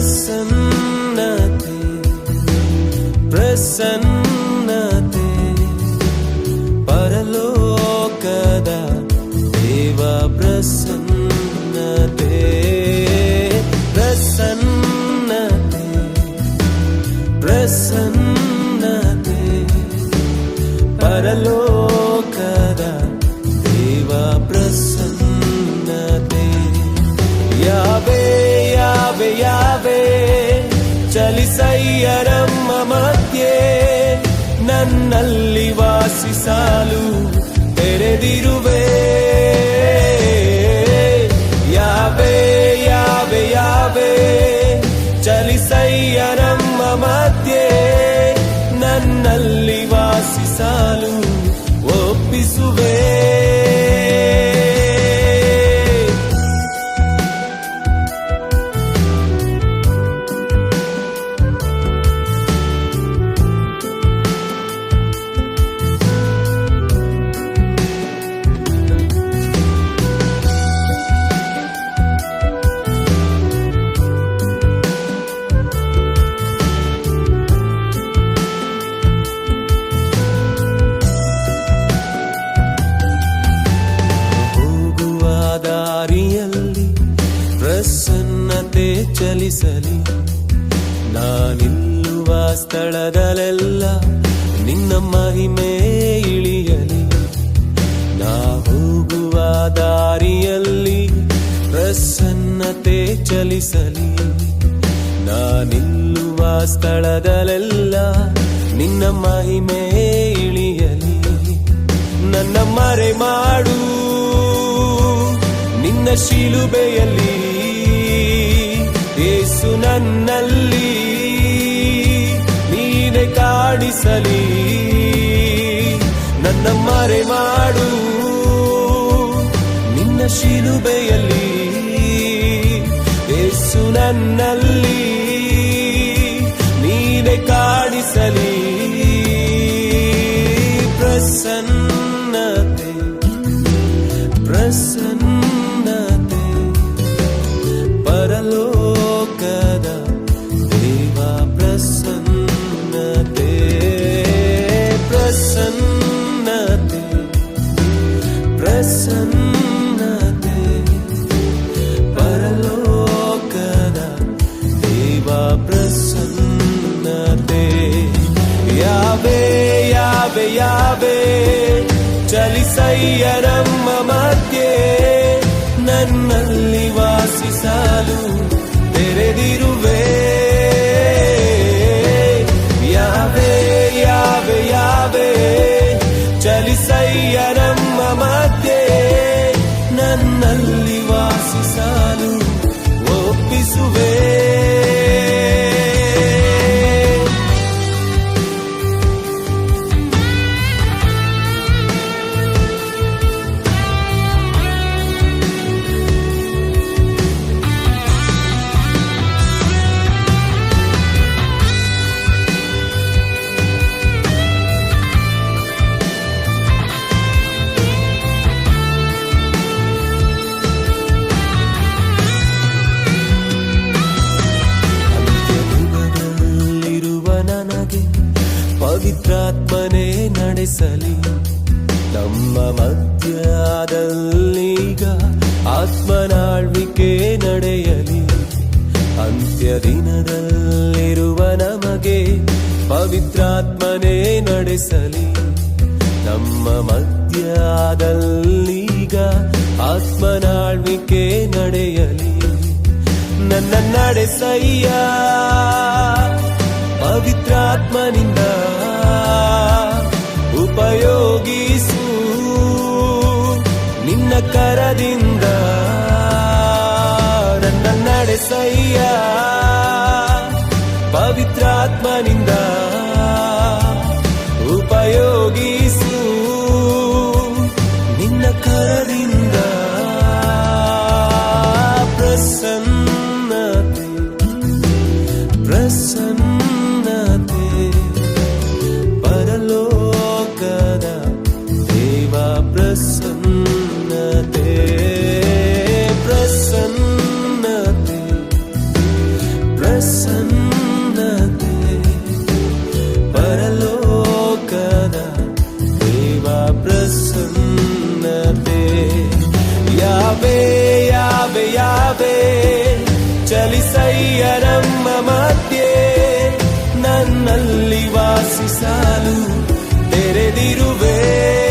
प्रसन्नते प्रसन्नते परलोकदा देव प्रसन्नते प्रसन्नते प्रसन्नते परलो ನಮ್ಮ ಮಧ್ಯೆ ನನ್ನಲ್ಲಿ ವಾಸಿಸಲು ತೆರೆದಿರುವೆ. ಯಾವೇ ಯಾವೆ ಯಾವೇ ಚಲಿಸಯ್ಯರಮ್ಮ ಮಧ್ಯೆ ನನ್ನಲ್ಲಿ ವಾಸಿಸಲು ಒಪ್ಪಿಸುವೆ. ಚಲಿಸಲಿ. ನಾನಿಲ್ಲುವ ಸ್ಥಳದಲ್ಲೆಲ್ಲ ನಿನ್ನ ಮಹಿಮೆ ಇಳಿಯಲಿ. ನಾ ಹೋಗುವ ದಾರಿಯಲ್ಲಿ ಪ್ರಸನ್ನತೆ ಚಲಿಸಲಿ. ನಾನಿಲ್ಲುವ ಸ್ಥಳದಲ್ಲೆಲ್ಲ ನಿನ್ನ ಮಹಿಮೆ ಇಳಿಯಲಿ. ನನ್ನ ಮರೆ ಮಾಡು, ನಿನ್ನ ಶಿಲುಬೆಯಲ್ಲಿ ಏಸು ನನ್ನಲ್ಲಿ. ನೀನೆ ಕಾಣಿಸಲಿ ನನ್ನ ಮರೆ ಮಾಡು. ನಿನ್ನ ಶಿಲುಬೆಯಲ್ಲಿ ಯೇಸು ನನ್ನಲ್ಲಿ. ನೀನೆ ಕಾಣಿಸಲಿ ಚಲಿಸಯ್ಯ ನಮ್ಮ ಮಧ್ಯೆ ನನ್ನಲ್ಲಿ ವಾಸಿಸಲು ತೆರೆದಿರುವೆ ಯಾವೇ ಯಾವೇ ಯಾವೇ ಚಲಿಸಯ್ಯ ನಡೆಸಲಿ ನಮ್ಮ ಮಧ್ಯದಲ್ಲೀಗ ಆತ್ಮನಾಳ್ವಿಕೆ ನಡೆಯಲಿ. ಅಂತ್ಯದಿನದಲ್ಲಿರುವ ನಮಗೆ ಪವಿತ್ರಾತ್ಮನೇ ನಡೆಸಲಿ. ನಮ್ಮ ಮಧ್ಯದಲ್ಲೀಗ ಆತ್ಮನಾಳ್ವಿಕೆ ನಡೆಯಲಿ. ನನ್ನ ನಡೆಸಯ್ಯ ಪವಿತ್ರಾತ್ಮನಿಂದ ಉಪಯೋಗಿಸು. ನಿನ್ನ ಕರದಿಂದ ನನ್ನ ನಡೆಸಯ್ಯ. ಪವಿತ್ರಾತ್ಮನಿಂದ ಉಪಯೋಗಿಸು. ನಿನ್ನ ಕರದಿಂದ ಪ್ರಸನ್ನತೆ ಪ್ರಸನ್ನತೆ ಪರಲೋಕದ ನಮ್ಮ ಮಧ್ಯೆ ನನ್ನಲ್ಲಿ ವಾಸಿಸಲು ತೆರೆದಿರುವೆ.